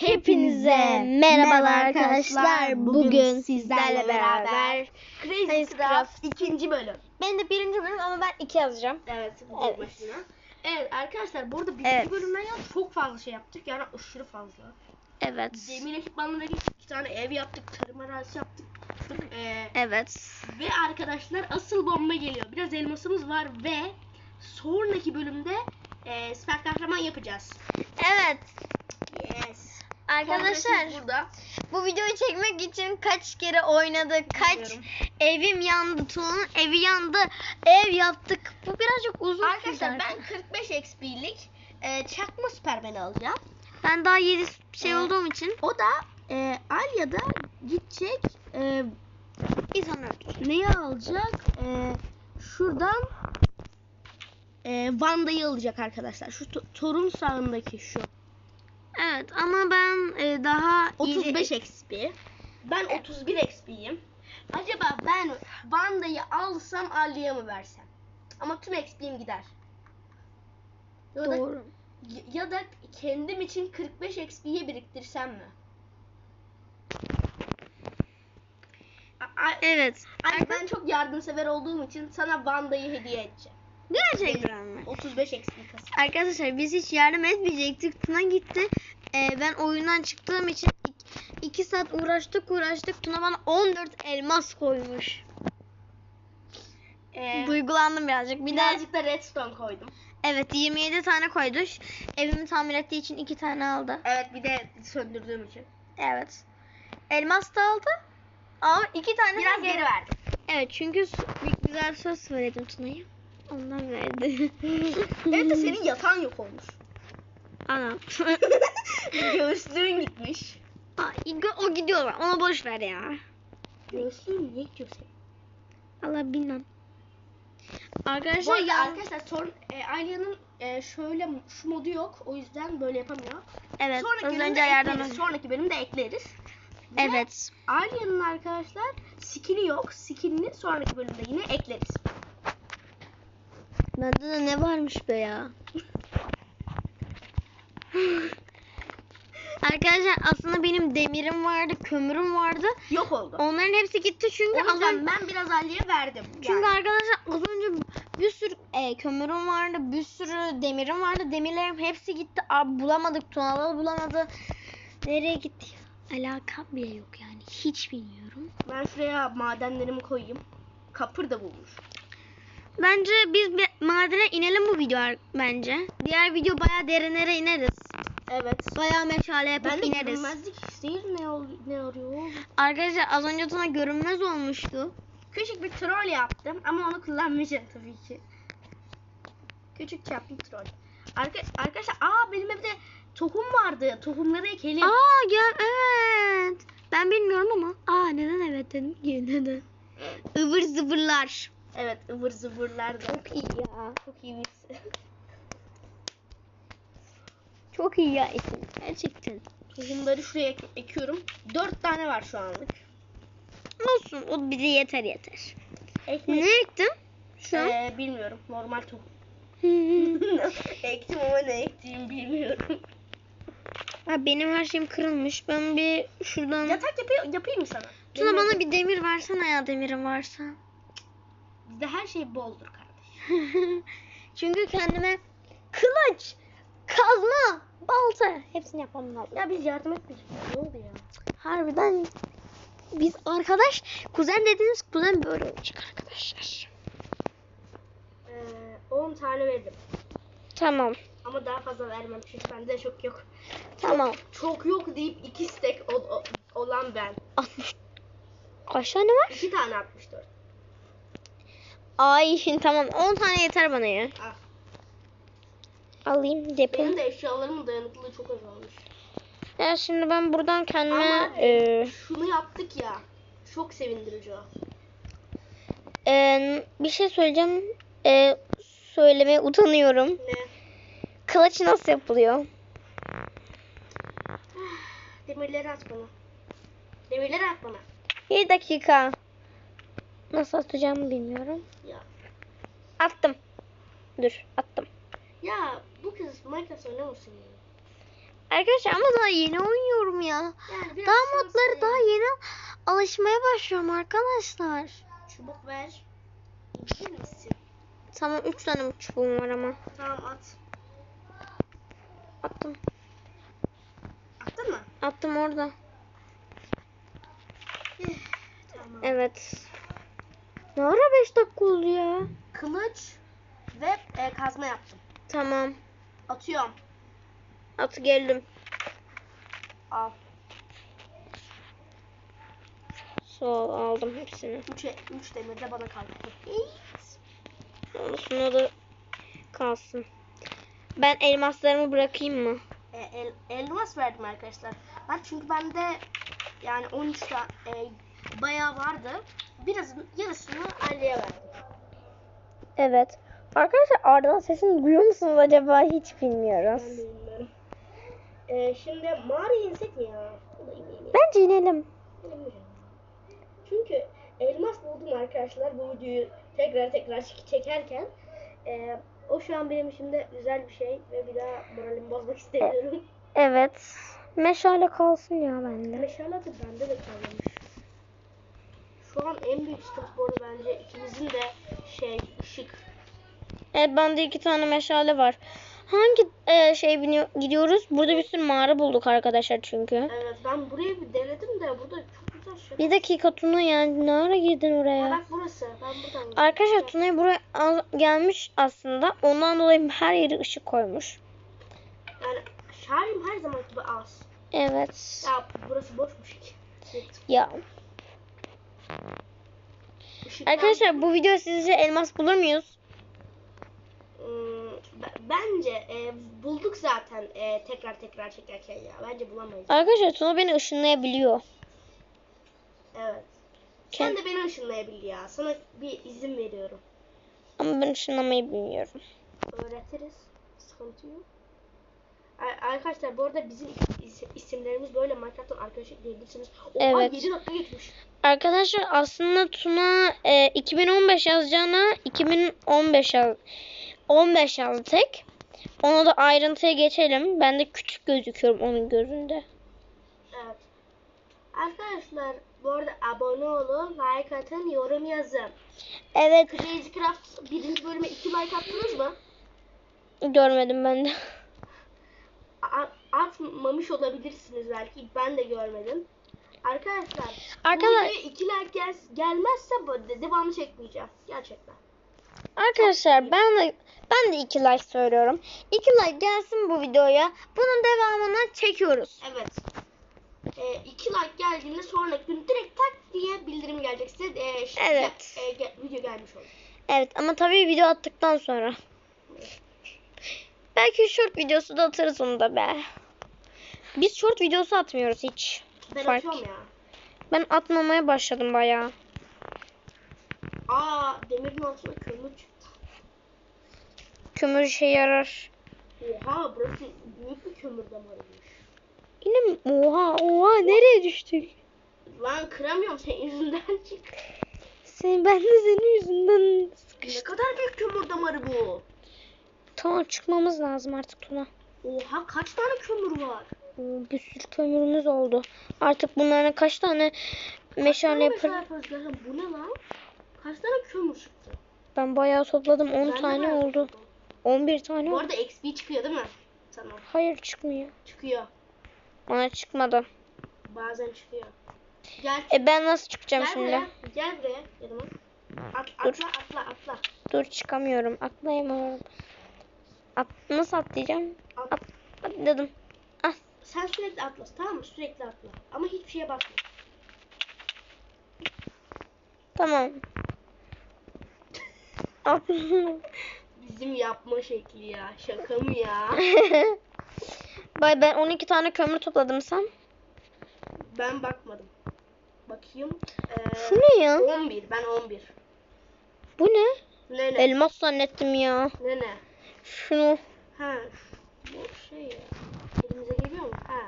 Hepinize merhabalar arkadaşlar. Bugün sizlerle beraber Crazy Craft ikinci bölüm. ben de birinci bölüm ama ben iki yazacağım. Evet, bu Evet. başına. Evet arkadaşlar burada birinci Evet. bölümden ya çok fazla şey yaptık yani aşırı fazla. Evet. Demir ekipmanları iki tane ev yaptık, tarım arazisi yaptık. Ee, Evet. ve arkadaşlar asıl bomba geliyor. Biraz elmasımız var ve sonraki bölümde e, süper kahraman yapacağız. Evet. Arkadaşlar burada. bu videoyu çekmek için kaç kere oynadık, kaç Bilmiyorum. evim yandı, Tuna'nın evi yandı, ev yaptık. Bu birazcık uzun sürdü Arkadaşlar ben 45 XP'lik e, çakma Superman'i alacağım. ben daha 7 şey Evet. olduğum için O da e, Alya'da gidecek e, insanlar öldür. neyi alacak? E, şuradan e, Vanda'yı alacak arkadaşlar. Şu to- torun sağındaki şu. Evet ama ben e, daha 35 iyi- XP. Ben 31 XP'yim. Acaba ben Vanda'yı alsam Alya'ya mı versem? Ama tüm XP'm gider. Ya da, Doğru. ya da kendim için 45 XP'yi biriktirsem mi? A- Evet. Ay ben çok yardımsever olduğum için sana Vanda'yı hediye edeceğim. Gerçekten mi? 35 XP kasım. Arkadaşlar biz hiç yardım etmeyecektik. Tuna gitti. Ee, ben oyundan çıktığım için 2 saat uğraştık uğraştık. Tuna bana 14 elmas koymuş. Ee, Duygulandım birazcık. Bir daha birazcık da redstone koydum. evet 27 tane koydu. Evimi tamir ettiği için 2 tane aldı. Evet bir de söndürdüğüm için. Evet. Elmas da aldı. Ama 2 tane Biraz geri verdim. Evet çünkü bir güzel söz söyledim Tuna'ya. Ondan verdi. Evet de senin yatağın yok olmuş. Ana. Göğüslüğün gitmiş. Aa, o gidiyor. Ona boş ver ya. Göğüslüğün niye gidiyor senin? Allah bilmem. Arkadaşlar ya arkadaşlar sorun e, Alya'nın e, şöyle şu modu yok. O yüzden böyle yapamıyor. evet sonraki az önce ekleriz. Sonraki bölümde ekleriz. Ve Evet. Alya'nın arkadaşlar skill'i yok. Skill'ini sonraki bölümde yine ekleriz. Bende de ne varmış be ya. Arkadaşlar aslında benim demirim vardı, kömürüm vardı. Yok oldu. Onların hepsi gitti çünkü O az önce, ben biraz Alya'ya verdim. çünkü Yani. arkadaşlar az önce bir sürü e, kömürüm vardı, bir sürü demirim vardı. Demirlerim hepsi gitti. Abi bulamadık, Tunalı bulamadı. Nereye gitti? Alakam bile yok yani. Hiç bilmiyorum. Ben şuraya madenlerimi koyayım. Kapır da bulmuş. Bence biz madene inelim bu video bence. Diğer video bayağı derinlere ineriz. Evet. Bayağı meşale yapıp Ben de ineriz. görünmezlik değil ne, ol, ne arıyor? Arkadaşlar az önce sana görünmez olmuştu. Küçük bir troll yaptım ama onu kullanmayacağım tabii ki. Küçük çaplı troll. Arka, arkadaşlar aa benim evde tohum vardı. Tohumları ekelim. Aa gel evet. Ben bilmiyorum ama. Aa neden evet dedim ki neden? Ivır zıvırlar. Evet ıvır zıvırlar da. Çok iyi ya. Çok iyi bir Çok iyi ya isim. Gerçekten. Tohumları şuraya ek- ekiyorum. Dört tane var şu anlık. Olsun o bize yeter yeter. Ekmek. Ne ektin? Şu an. Ee, bilmiyorum. Normal tohum. Ektim ama ne ektiğimi bilmiyorum. Ha, benim her şeyim kırılmış. Ben bir şuradan... Yatak yapayım, yapayım mı sana? Tuna bana bir demir versene ya demirin varsa. Bizde her şey boldur kardeş. Çünkü kendime kılıç, kazma, balta hepsini yapmam lazım. Ya biz yardım etmeyecek. Ne oldu ya? Harbiden biz arkadaş, kuzen dediğiniz kuzen böyle olacak arkadaşlar. Ee, 10 tane verdim. Tamam. Ama daha fazla vermem çünkü bende çok yok. Tamam. Çok yok deyip 2 stack ol- o- olan ben. 60. Kaç tane var? 2 tane 64. Ay şimdi tamam 10 tane yeter bana ya. Ah, Alayım depo. benim de eşyalarımın dayanıklılığı çok azalmış. Ya şimdi ben buradan kendime Ama- e, Şunu yaptık ya. Çok sevindirici o. e, bir şey söyleyeceğim. E, söylemeye utanıyorum. Ne? Kılıç nasıl yapılıyor? Demirleri at bana. Demirleri at bana. Bir dakika. Nasıl atacağımı bilmiyorum. Ya. Attım. Dur attım. Ya bu kız Minecraft oynamasın ya. Arkadaşlar ama daha yeni oynuyorum ya. Yani Daha modları daha yeni alışmaya başlıyorum arkadaşlar. Çubuk ver. Tamam 3 tane çubuğum var ama. Tamam at. Attım. Attın mı? Attım orada. Tamam. Evet. Ne ara 5 dakika oldu ya? Kılıç ve e, kazma yaptım. Tamam. Atıyorum. At geldim. Al. Sol aldım hepsini. 3 3 demir de bana kaldı. Sonrasında da kalsın. Ben elmaslarımı bırakayım mı? E, el, elmas verdim arkadaşlar. Ben çünkü bende yani 13 tane e, bayağı vardı. Biraz yarısını Ali'ye verdim. Evet. Arkadaşlar Arda'nın sesini duyuyor musunuz acaba? Hiç bilmiyoruz. Ben de bilmiyorum. E, şimdi mağaraya insek mi ya? Bence inelim. Çünkü elmas buldum arkadaşlar bu videoyu tekrar tekrar çek- çekerken. E, o şu an benim içimde güzel bir şey ve bir daha moralimi bozmak istemiyorum. Evet. Meşale kalsın ya bende. Meşale de bende de kalmamış. En büyük arada bence ikimizin de şey ışık. Evet bende iki tane meşale var. Hangi e, şey biniyor- gidiyoruz? Burada bir sürü mağara bulduk arkadaşlar çünkü. Evet ben burayı bir denedim de burada çok güzel şey. Bir dakika Tuna yani ne ara girdin oraya? bak burası. Ben buradan Arkadaşlar Tuna'ya buraya az- gelmiş aslında. Ondan dolayı her yeri ışık koymuş. Yani şarjım her zaman gibi az. Evet. Ya burası boşmuş ki. Ya. Arkadaşlar bu video sizce elmas bulur muyuz? Hmm, bence e, bulduk zaten e, tekrar tekrar çekerken ya. Bence bulamayız. Arkadaşlar Tuna beni ışınlayabiliyor. Evet. Sen de beni ışınlayabil ya. Sana bir izin veriyorum. Ama ben ışınlamayı bilmiyorum. Öğretiriz. Sıkıntı yok. Ar- Arkadaşlar bu arada bizim is- isimlerimiz böyle Minecraft'tan arkadaş ekleyebilirsiniz. Oha Evet. 7 dakika geçmiş. Arkadaşlar aslında Tuna e, 2015 yazacağına 2015 yaz 15 yazdı tek. Ona da ayrıntıya geçelim. Ben de küçük gözüküyorum onun gözünde. Evet. Arkadaşlar bu arada abone olun, like atın, yorum yazın. Evet. Crazy Craft birinci bölüme 2 like attınız mı? Görmedim ben de. Atmamış olabilirsiniz belki. Ben de görmedim. Arkadaşlar, Arkadaşlar- 2 like gel gelmezse bu de- devamlı çekmeyeceğim. Gerçekten. Arkadaşlar ben de ben de iki like söylüyorum. İki like gelsin bu videoya. Bunun devamını çekiyoruz. Evet. 2 like geldiğinde sonraki gün direkt tak diye bildirim gelecek size. E, ş- Evet. e, ge- video gelmiş olur. Evet ama tabii video attıktan sonra. Belki short videosu da atarız onu da be. Biz short videosu atmıyoruz hiç. Ben Fark. atıyorum ya. Ben atmamaya başladım bayağı. Aa demirin altına kömür çıktı. Kömür işe yarar. Oha burası büyük bir kömür damarıymış. Yine mi? Oha oha nereye düştük? Lan kıramıyorum senin yüzünden çık. Sen, ben de senin yüzünden Ne sıkıştım. kadar büyük kömür damarı bu. Tamam çıkmamız lazım artık Tuna. Oha kaç tane kömür var? Bir sürü kömürümüz oldu. Artık bunların kaç tane meşale Kaç meşale Gerçekten Bu ne lan? Kaç tane kömür çıktı? Ben bayağı topladım. 10 Ben de tane oldu. topladım. 11 tane Bu oldu. arada XP çıkıyor değil mi? Sana Hayır çıkmıyor. çıkıyor. Bana çıkmadı. Bazen çıkıyor. Gel. E ben nasıl çıkacağım gel şimdi? buraya. Gel buraya yanıma. At, Dur. atla atla atla. Dur çıkamıyorum. Atlayamıyorum. At, nasıl atlayacağım? At. At, atladım. Ah, Sen sürekli atla tamam mı? Sürekli atla. Ama hiçbir şeye basma. tamam. Bizim yapma şekli ya. Şaka mı ya? Bay ben 12 tane kömür topladım sen. Ben bakmadım. Bakayım. Ee, Şu ne ya? 11. Ben 11. Bu ne? Ne ne? Elmas zannettim ya. Ne ne? Şunu. Ha. Bu şey ya. Elimize geliyor mu? Ha.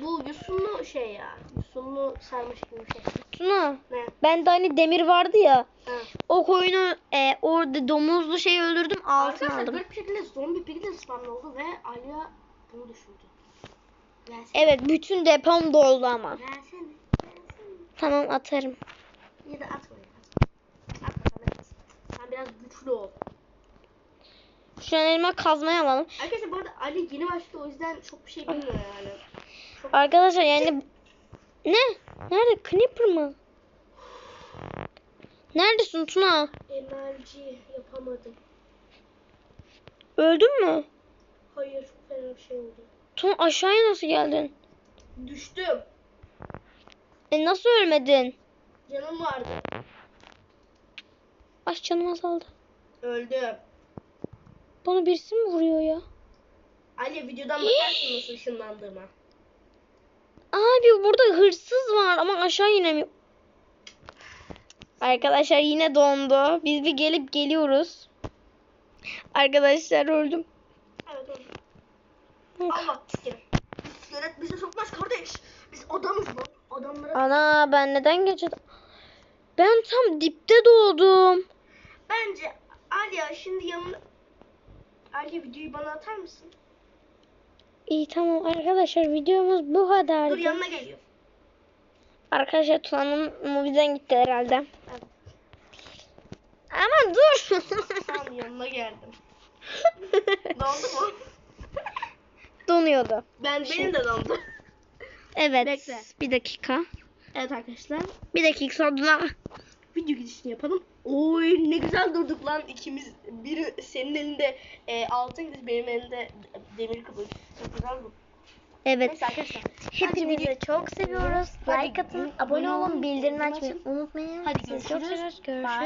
Bu yusunlu şey ya. Yusunlu sarmış gibi bir şey. Tuna. Ne? Bende hani demir vardı ya. Ha. O koyunu e, orada domuzlu şey öldürdüm altın Arkadaşlar aldım. garip bir şekilde zombi piglet spawn oldu ve Alya bunu düşürdü. Versene. Evet bütün depom doldu ama. Versene. Versene. Tamam atarım. Ya da. Atma sen de at. Sen biraz güçlü ol. Şu an elime kazmayı alalım. Arkadaşlar bu arada Ali yeni başladı o yüzden çok bir şey bilmiyor yani. Arkadaşlar yani ne? Nerede? Creeper mı? Neredesin Tuna? Enerji yapamadım. Öldün mü? Hayır çok fena bir şey oldu. Tuna aşağıya nasıl geldin? Düştüm. E nasıl ölmedin? Canım vardı. Baş canım azaldı. Öldüm. Bana birisi mi vuruyor ya? Ali videodan bakarsın nasıl ışınlandığıma. Abi burada hırsız var ama aşağı inemiyor. Arkadaşlar yine dondu. Biz bir gelip geliyoruz. Arkadaşlar öldüm. Evet öldüm. Allah sikerim. İskelet bize sokmaz kardeş. Biz adamız lan. Adamlara... Ana ben neden geçedim? Ben tam dipte doğdum. Bence Aliya şimdi yanına... Ali videoyu bana atar mısın? İyi tamam arkadaşlar videomuz bu kadardı. Dur yanına geliyor. Arkadaşlar Tuna'nın mobilden gitti herhalde. Ama dur. Tamam yanına geldim. Dondu mu? Donuyordu. Ben benim de dondu. Evet. Bekle. Bir dakika. Evet arkadaşlar. Bir dakika sonra. Video gidişini yapalım. Oy ne güzel durduk lan ikimiz. Biri senin elinde e, altın kılıç benim elimde demir kılıç. Çok güzel bu. Evet. Neyse arkadaşlar. Hepinizi çok seviyoruz. Hadi Like atın, abone olun, bildirim açmayı unutmayın. Hadi Sizi çok görüşürüz. seviyoruz. Bye. Görüşürüz.